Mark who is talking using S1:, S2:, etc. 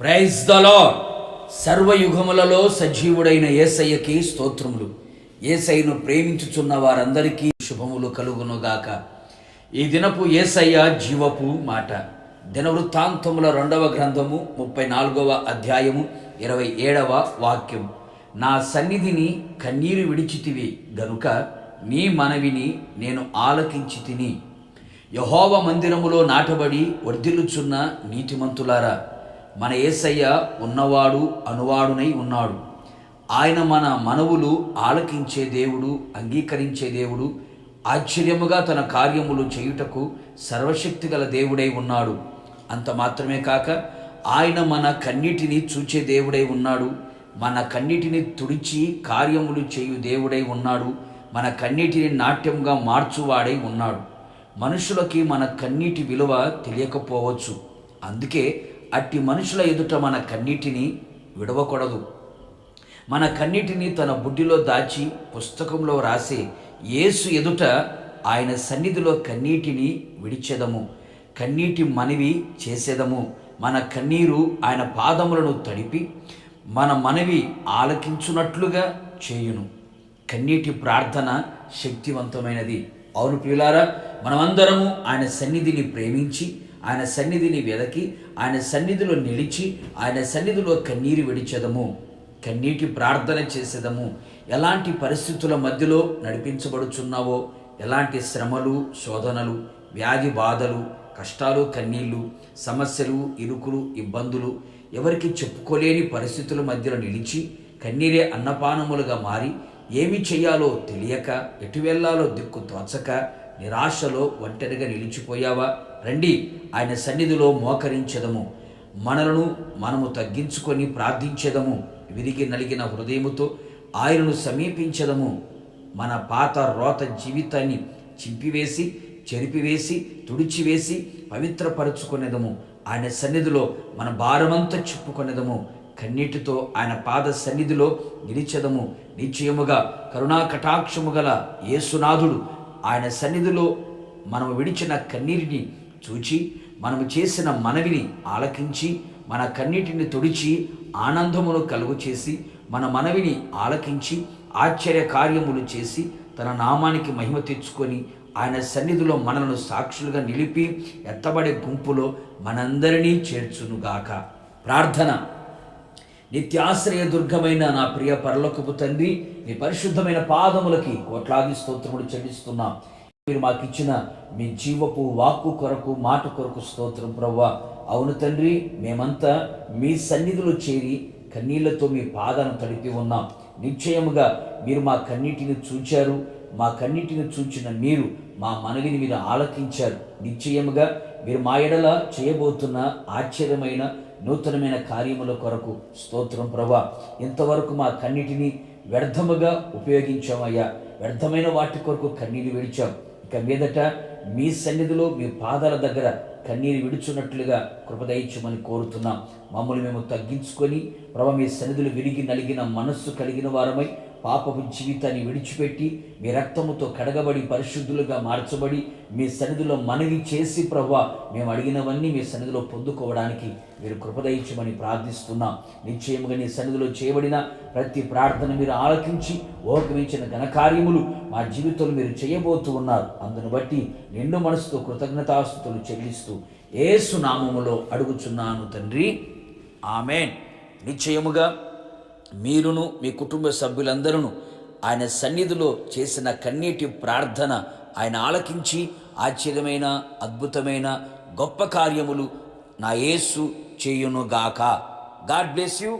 S1: Praise the lord. సర్వయుగములలో సజీవుడైన ఏసయ్యకి స్తోత్రములు. ఏసయ్యను ప్రేమించుచున్న వారందరికీ శుభములు కలుగునుగాక. ఈ దినపు ఏసయ్య జీవపు మాట. దినవృత్తాంతముల రెండవ గ్రంథము ముప్పై నాలుగవ అధ్యాయము ఇరవై ఏడవ వాక్యం. నా సన్నిధిని కన్నీరు విడిచితివి గనుక నీ మనవిని నేను ఆలకించి తిని యహోవ మందిరములో నాటబడి వర్ధిల్లుచున్న నీతిమంతులారా మన యేసయ్య ఉన్నవాడు అనువాడునై ఉన్నాడు. ఆయన మన మనవులు ఆలకించే దేవుడు అంగీకరించే దేవుడు ఆశ్చర్యముగా తన కార్యములు చేయుటకు సర్వశక్తి గల దేవుడై ఉన్నాడు. అంత మాత్రమే కాక ఆయన మన కన్నిటిని చూచే దేవుడై ఉన్నాడు. మన కన్నిటిని తుడిచి కార్యములు చేయు దేవుడై ఉన్నాడు. మన కన్నిటిని నాట్యంగా మార్చువాడై ఉన్నాడు. మనుషులకి మన కన్నీటి విలువ తెలియకపోవచ్చు. అందుకే అట్టి మనుషుల ఎదుట మన కన్నీటిని విడవకూడదు. మన కన్నీటిని తన బుడ్డిలో దాచి పుస్తకంలో రాసే యేసు ఎదుట ఆయన సన్నిధిలో కన్నీటిని విడిచెదము. కన్నీటి మనవి చేసేదము. మన కన్నీరు ఆయన పాదములను తడిపి మన మనవి ఆలకించున్నట్లుగా చేయును. కన్నీటి ప్రార్థన శక్తివంతమైనది. అవును ప్రియులారా మనమందరము ఆయన సన్నిధిని ప్రేమించి ఆయన సన్నిధిని వెదకి ఆయన సన్నిధిలో నిలిచి ఆయన సన్నిధిలో కన్నీరు విడిచెదము కన్నీటి ప్రార్థన చేసేదము. ఎలాంటి పరిస్థితుల మధ్యలో నడిపించబడుచున్నావో ఎలాంటి శ్రమలు శోధనలు వ్యాధి బాధలు కష్టాలు కన్నీళ్ళు సమస్యలు ఇరుకులు ఇబ్బందులు ఎవరికి చెప్పుకోలేని పరిస్థితుల మధ్యలో నిలిచి కన్నీరే అన్నపానములుగా మారి ఏమి చేయాలో తెలియక ఎటు వెళ్ళాలో దిక్కు తోచక నిరాశలో ఒంటరిగా నిలిచిపోయావా? రండి ఆయన సన్నిధిలో మోకరించెదము. మనలను మనము తగ్గించుకొని ప్రార్థించెదము. విరిగి నలిగిన హృదయముతో ఆయనను సమీపించదము. మన పాత రోత జీవితాన్ని చింపివేసి చెరిపివేసి తుడిచివేసి పవిత్రపరచుకునేదము. ఆయన సన్నిధిలో మన భారమంతా చెప్పుకునేదము. కన్నీటితో ఆయన పాద సన్నిధిలో నిలిచెదము. నిశ్చయముగా కరుణా కటాక్షము గల యేసునాథుడు ఆయన సన్నిధిలో మనము విడిచిన కన్నీరిని చూచి మనము చేసిన మనవిని ఆలకించి మన కన్నీటిని తుడిచి ఆనందమును కలుగు చేసి మన మనవిని ఆలకించి ఆశ్చర్య కార్యములు చేసి తన నామానికి మహిమ తెచ్చుకొని ఆయన సన్నిధిలో మనలను సాక్షులుగా నిలిపి ఎత్తబడే గుంపులో మనందరినీ చేర్చునుగాక. ప్రార్థన. నిత్యాశ్రయ దుర్గమైన నా ప్రియ పరలోకపు తండ్రి మీ పరిశుద్ధమైన పాదములకి కోట్లాది స్తోత్రములు చెల్లిస్తున్నాం. మీరు మాకిచ్చిన మీ జీవపు వాక్కు కొరకు మాట కొరకు స్తోత్రం ప్రవ్వా. అవును తండ్రి మేమంతా మీ సన్నిధిలో చేరి కన్నీళ్ళతో మీ పాదను తడిపి ఉన్నాం. నిశ్చయముగా మీరు మా కన్నీటిని చూచారు మా కన్నిటిని చూచిన మీరు మా మనవిని మీరు ఆలకించారు. నిశ్చయముగా మీరు మా ఎడల చేయబోతున్న ఆశ్చర్యమైన నూతనమైన కార్యముల కొరకు స్తోత్రం ప్రభా. ఇంతవరకు మా కన్నిటిని వ్యర్థముగా ఉపయోగించామయ్యా. వ్యర్థమైన వాటి కొరకు కన్నీరు విడిచాం. ఇక మీదట మీ సన్నిధిలో మీ పాదాల దగ్గర కన్నీరు విడుచున్నట్లుగా కృపదయించమని కోరుతున్నాం. మమ్మల్ని మేము తగ్గించుకొని ప్రభ మీ సన్నిధులు విరిగి నలిగిన మనస్సు కలిగిన వారమై పాపపు జీవితాన్ని విడిచిపెట్టి మీ రక్తముతో కడగబడి పరిశుద్ధులుగా మార్చబడి మీ సన్నిధిలో మనవి చేసి ప్రభా మేము అడిగినవన్నీ మీ సన్నిధిలో పొందుకోవడానికి మీరు కృపదయించమని ప్రార్థిస్తున్నాం. నిశ్చయముగా నీ సన్నిధిలో చేయబడిన ప్రతి ప్రార్థన మీరు ఆలకించి ఓకమించిన ఘనకార్యములు మా జీవితంలో మీరు చేయబోతూ ఉన్నారు. అందును బట్టి నిండు మనసుతో కృతజ్ఞతాస్తుతులు చెల్లిస్తూ ఏసు నామములో అడుగుచున్నాను తండ్రి. ఆమెన్. నిశ్చయముగా మీరును మీ కుటుంబ సభ్యులందరూ ఆయన సన్నిధిలో చేసిన కన్నీటి ప్రార్థన ఆయన ఆలకించి ఆశ్చర్యమైన అద్భుతమైన గొప్ప కార్యములు నా యేసు చేయునుగాక. God bless you.